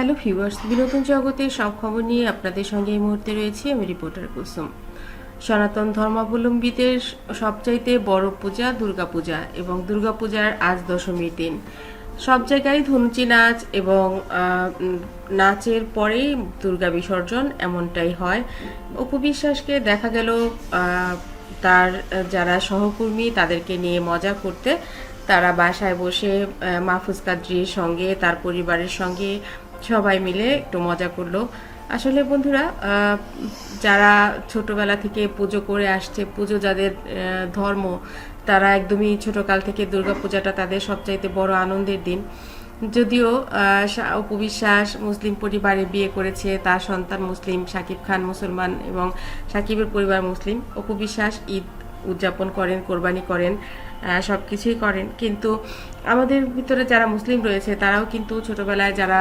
Hello viewers, বিনোদন জগতের সব খবর নিয়ে আপনাদের সঙ্গে এই মুহূর্তে রয়েছি আমি রিপোর্টার কুসুম। সনাতন ধর্মাবলম্বীদের সবচাইতে বড় পূজা দুর্গাপূজা এবং দুর্গাপূজার আজ দশমীর দিন। সব জায়গায় ধনুচি নাচ এবং নাচের পরেই দুর্গা বিসর্জন এমনটাই হয়। উপবিশ্বাসকে দেখা গেল তার, যারা সহকর্মী তাদেরকে নিয়ে মজা করতে। তারা বাসায় বসে মাহফুজ কাদ্রির সঙ্গে, তার পরিবারের সঙ্গে সবাই মিলে একটু মজা করল। আসলে বন্ধুরা যারা ছোটবেলা থেকে পুজো করে আসছে, পুজো যাদের ধর্ম, তারা একদমই ছোটকাল থেকে দুর্গাপূজাটা তাদের সবচাইতে বড় আনন্দের দিন। যদিও উপবিশ্বাস মুসলিম পরিবারে বিয়ে করেছে, তার সন্তান মুসলিম সাকিব খান মুসলমান এবং সাকিবের পরিবার মুসলিম। উপবিশ্বাস ঈদ উদযাপন করেন, কোরবানি করেন। সব কিছুই করেন। কিন্তু আমাদের ভিতরে যারা মুসলিম রয়েছে তারাও কিন্তু ছোটবেলায় যারা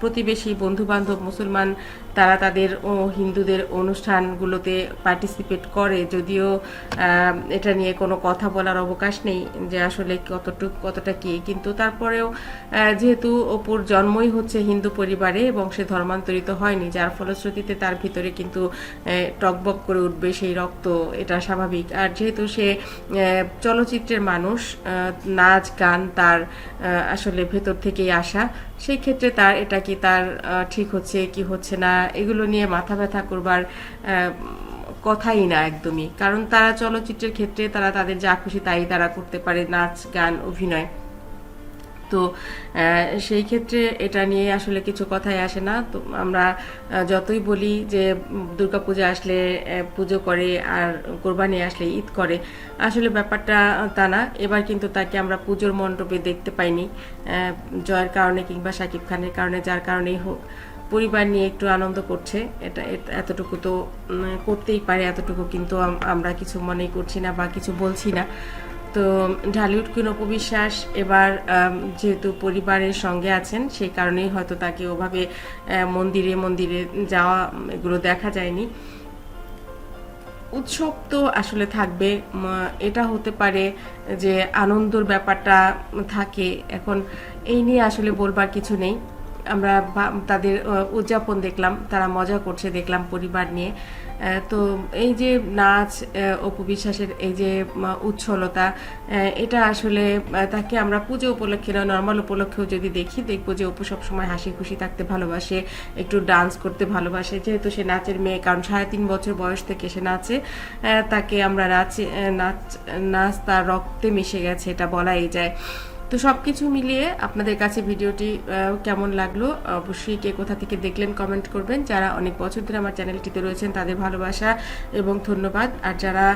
প্রতিবেশী বন্ধু বান্ধব মুসলমান তারা তাদের ও হিন্দুদের অনুষ্ঠানগুলোতে পার্টিসিপেট করে। যদিও এটা নিয়ে কোনো কথা বলার অবকাশ নেই যে আসলে কতটুক কতটা কী। কিন্তু তারপরেও যেহেতু অপুর জন্মই হচ্ছে হিন্দু পরিবারে এবং সে ধর্মান্তরিত হয়নি যার ফলশ্রুতিতে তার ভিতরে কিন্তু টকবক করে উঠবে সেই রক্ত এটা স্বাভাবিক। আর যেহেতু সে আহ, চলচ্চিত্রের মানুষ নাচ, গান তার আসলে ভেতর থেকেই আসা। সেই ক্ষেত্রে তার, এটা কি তার ঠিক হচ্ছে, কি হচ্ছে না, এগুলো নিয়ে মাথা ব্যথা করবার কথাই না একদমই। কারণ তারা চলচ্চিত্রের ক্ষেত্রে তারা তাদের যা খুশি তাই তারা করতে পারে, নাচ, গান, অভিনয়। তো সেই ক্ষেত্রে এটা নিয়ে আসলে কিছু কথাই আসে না। তো আমরা যতই বলি যে দুর্গা দুর্গাপূজা আসলে পুজো করে আর কোরবানি আসলে ঈদ করে, আসলে ব্যাপারটা তা না। এবার কিন্তু তাকে আমরা পুজোর মণ্ডপে দেখতে পাইনি জয়ের কারণে কিংবা সাকিব খানের কারণে, যার কারণেই হোক। পরিবার নিয়ে একটু আনন্দ করছে। এটা এতটুকু তো করতেই পারে, এতটুকু কিন্তু আমরা কিছু মনে করছি না বা কিছু বলছি না। তো ঢালিউড কুইন অপবিশ্বাস এবার যেহেতু পরিবারের সঙ্গে আছেন সেই কারণেই হয়তো তাকে ওভাবে মন্দিরে মন্দিরে যাওয়া এগুলো দেখা যায়নি। উৎসব তো আসলে থাকবে এটা হতে পারে যে আনন্দর ব্যাপারটা থাকে। এখন এই নিয়ে আসলে বলবার কিছু নেই। আমরা তাদের উদযাপন দেখলাম, তারা মজা করছে, দেখলাম পরিবার নিয়ে। তো এই যে নাচ অপু বিশ্বাসের এই যে উচ্ছলতা এটা আসলে তাকে আমরা পুজো উপলক্ষে না নর্মাল উপলক্ষেও যদি দেখি, দেখব যে অপু সবসময় হাসি খুশি থাকতে ভালোবাসে, একটু ডান্স করতে ভালোবাসে। যেহেতু সে নাচের মেয়ে, কারণ সাড়ে তিন বছর বয়স থেকে সে নাচে তাকে আমরা নাচে নাচ নাচ তার রক্তে মিশে গেছে, এটা বলাই যায়। তো সব কিছু মিলিয়ে আপনাদের কাছে ভিডিওটি কেমন লাগল? অবশ্যই কে কোথা থেকে দেখলেন কমেন্ট করবেন। যারা অনেক বছর ধরে আমার চ্যানেলটিতে রয়েছেন, তাদের ভালোবাসা এবং ধন্যবাদ। আর যারা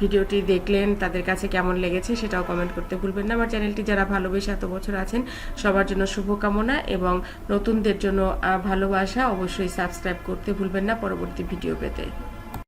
ভিডিওটি দেখলেন, তাদের কাছে কেমন লেগেছে সেটাও কমেন্ট করতে ভুলবেন না। আমার চ্যানেলটি যারা ভালোবেসে এত বছর আছেন, সবার জন্য শুভকামনা এবং নতুনদের জন্য ভালোবাসা অবশ্যই সাবস্ক্রাইব করতে ভুলবেন না। পরবর্তী ভিডিও পেতে।